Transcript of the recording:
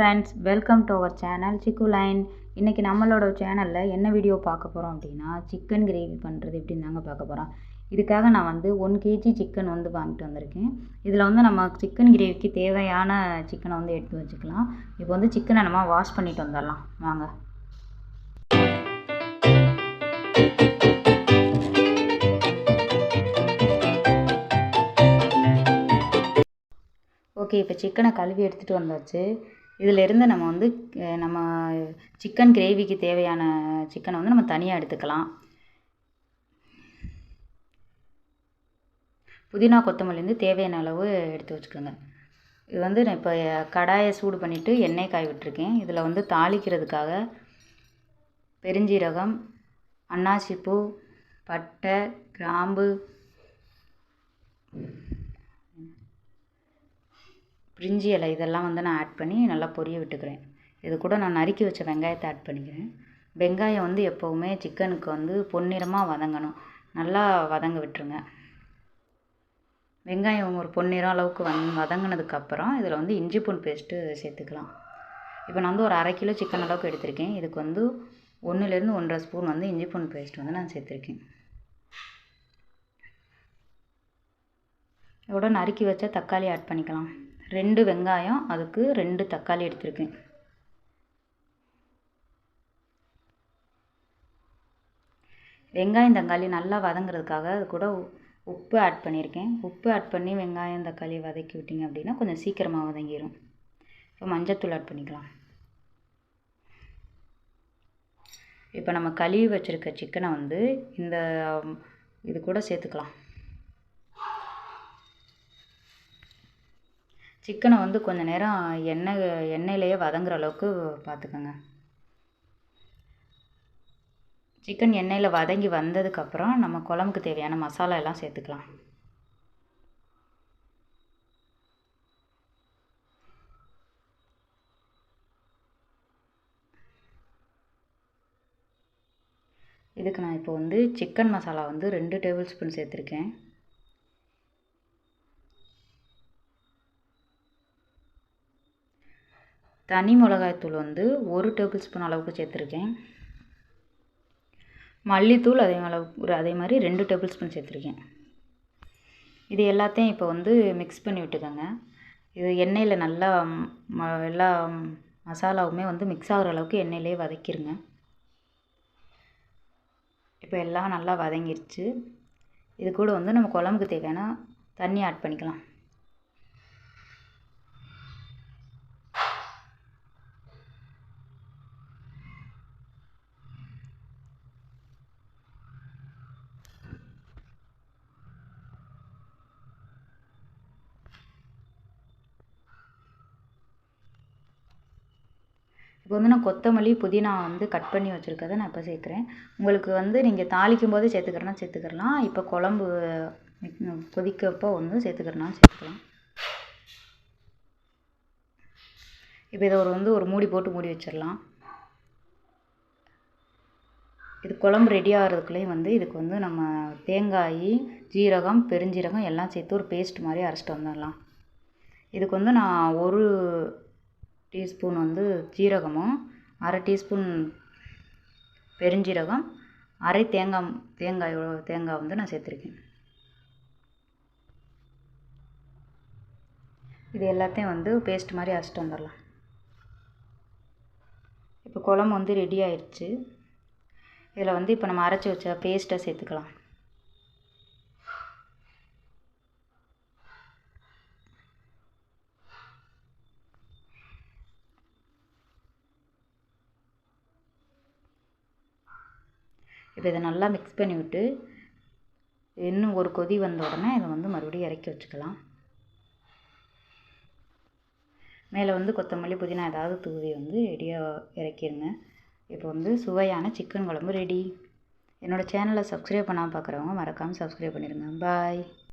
Friends welcome to our channel Chikku line இன்றைக்கி நம்மளோட சேனலில் என்ன வீடியோ பார்க்க போகிறோம் அப்படின்னா சிக்கன் கிரேவி பண்ணுறது எப்படின்னு தாங்க பார்க்க போகிறோம் இதுக்காக நான் வந்து ஒன் கேஜி சிக்கன் வந்து வாங்கிட்டு வந்திருக்கேன். இதில் வந்து நம்ம சிக்கன் கிரேவிக்கு தேவையான சிக்கனை வந்து எடுத்து வச்சுக்கலாம். இப்போ வந்து சிக்கனை நம்ம வாஷ் பண்ணிட்டு வந்துடலாம். வாங்க. ஓகே இப்போ சிக்கனை கழுவி எடுத்துகிட்டு வந்தாச்சு. இதிலிருந்து நம்ம வந்து நம்ம சிக்கன் கிரேவிக்கு தேவையான சிக்கனை வந்து நம்ம தனியாக எடுத்துக்கலாம். புதினா கொத்தமல்லி தேவையான அளவு எடுத்து வச்சுக்கோங்க. இது வந்து நான் இப்போ கடாயை சூடு பண்ணிவிட்டு எண்ணெய் காய விட்டுருக்கேன். இதில் வந்து தாளிக்கிறதுக்காக பெருஞ்சீரகம் அன்னாசிப்பூ பட்டை கிராம்பு பிரிஞ்சி இலை இதெல்லாம் வந்து நான் ஆட் பண்ணி நல்லா பொரிய விட்டுக்கிறேன். இது கூட நான் நறுக்கி வச்ச வெங்காயத்தை ஆட் பண்ணிக்கிறேன். வெங்காயம் வந்து எப்போவுமே சிக்கனுக்கு வந்து பொன்னிறமாக வதங்கணும். நல்லா வதங்க விட்டுருங்க. வெங்காயம் ஒரு பொன்னிறம் அளவுக்கு வந் வதங்கினதுக்கப்புறம் இதில் வந்து இஞ்சி பூண்டு பேஸ்ட்டு சேர்த்துக்கலாம். இப்போ நான் வந்து ஒரு அரை கிலோ சிக்கன் அளவுக்கு எடுத்திருக்கேன். இதுக்கு வந்து ஒன்றுலேருந்து ஒன்றரை ஸ்பூன் வந்து இஞ்சி பூண்டு பேஸ்ட் வந்து நான் சேர்த்துருக்கேன். இதோட நறுக்கி வச்சா தக்காளி ஆட் பண்ணிக்கலாம். ரெண்டு வெங்காயம் அதுக்கு ரெண்டு தக்காளி எடுத்திருக்கேன். வெங்காயம் தக்காளி நல்லா வதங்குறதுக்காக அது கூட உ- உப்பு ஆட் பண்ணியிருக்கேன். உப்பு ஆட் பண்ணி வெங்காயம் தக்காளி வதக்கி விட்டிங்க அப்படின்னா கொஞ்சம் சீக்கிரமாக வதங்கிடும் இப்போ மஞ்சத்தூள் ஆட் பண்ணிக்கலாம். இப்போ நம்ம கழுவி வச்சுருக்க சிக்கனை வந்து இந்த இது கூட சேர்த்துக்கலாம். சிக்கனை வந்து கொஞ்சம் நேரம் எண்ணெய் எண்ணெயிலேயே வதங்குற அளவுக்கு பார்த்துக்கோங்க. சிக்கன் எண்ணெயில் வதங்கி வந்ததுக்கப்புறம் நம்ம குழம்புக்கு தேவையான மசாலா எல்லாம் சேர்த்துக்கலாம். இதுக்கு நான் இப்போ வந்து சிக்கன் மசாலா வந்து ரெண்டு டேபிள் ஸ்பூன் சேர்த்துருக்கேன். தனி மிளகாய்த்தூள் வந்து ஒரு டேபிள் ஸ்பூன் அளவுக்கு சேர்த்துருக்கேன். மல்லித்தூள் அதே அளவு அதே மாதிரி ரெண்டு டேபிள் ஸ்பூன் சேர்த்துருக்கேன். இது எல்லாத்தையும் இப்போ வந்து மிக்ஸ் பண்ணி விட்டுக்கோங்க. இது எண்ணெயில் நல்லா ம எல்லா மசாலாவுமே வந்து மிக்ஸ் ஆகிற அளவுக்கு எண்ணெயிலே வதக்கிடுங்க இப்போ எல்லாம் நல்லா வதங்கிருச்சு. இது கூட வந்து நம்ம குழம்புக்கு தேவையான தண்ணி ஆட் பண்ணிக்கலாம். இப்போ வந்து நான் கொத்தமல்லி புதினா வந்து கட் பண்ணி வச்சுருக்கதை நான் இப்போ சேர்க்குறேன். உங்களுக்கு வந்து நீங்கள் தாளிக்கும் போது சேர்த்துக்கிறனா சேர்த்துக்கிறலாம். இப்போ குழம்பு கொதிக்கப்போ வந்து சேர்த்துக்கிறனாலும் சேர்த்துக்கலாம். இப்போ இதை ஒரு வந்து ஒரு மூடி போட்டு மூடி வச்சிடலாம். இது குழம்பு ரெடி ஆகிறதுக்குள்ளேயும் வந்து இதுக்கு வந்து நம்ம தேங்காய் ஜீரகம் பெருஞ்சீரகம் எல்லாம் சேர்த்து ஒரு பேஸ்ட் மாதிரி அரைச்சிட்டு வந்துடலாம். இதுக்கு வந்து நான் ஒரு டீஸ்பூன் வந்து ஜீரகமும் அரை டீஸ்பூன் பெருஞ்சீரகம் அரை தேங்காய் தேங்காய் தேங்காய் வந்து நான் சேர்த்துருக்கேன். இது எல்லாத்தையும் வந்து பேஸ்ட் மாதிரி அரைச்சிட்டு வந்துடலாம். இப்போ குழம்பு வந்து ரெடி ஆயிடுச்சு இதில் வந்து இப்போ நம்ம அரைச்சி வச்ச பேஸ்ட்டை சேர்த்துக்கலாம். இப்போ இதை நல்லா மிக்ஸ் பண்ணி விட்டு இன்னும் ஒரு கொதி வந்த உடனே இதை வந்து மறுபடியும் இறக்கி வச்சுக்கலாம். மேலே வந்து கொத்தமல்லி புதினா ஏதாவது தூவி வந்து ரெடியாக இறக்கிடுங்க இப்போ வந்து சுவையான சிக்கன் குழம்பு ரெடி என்னோடய சேனலை சப்ஸ்கிரைப் பண்ணாமல் பார்க்குறவங்க மறக்காமல் சப்ஸ்கிரைப் பண்ணிடுங்க பாய்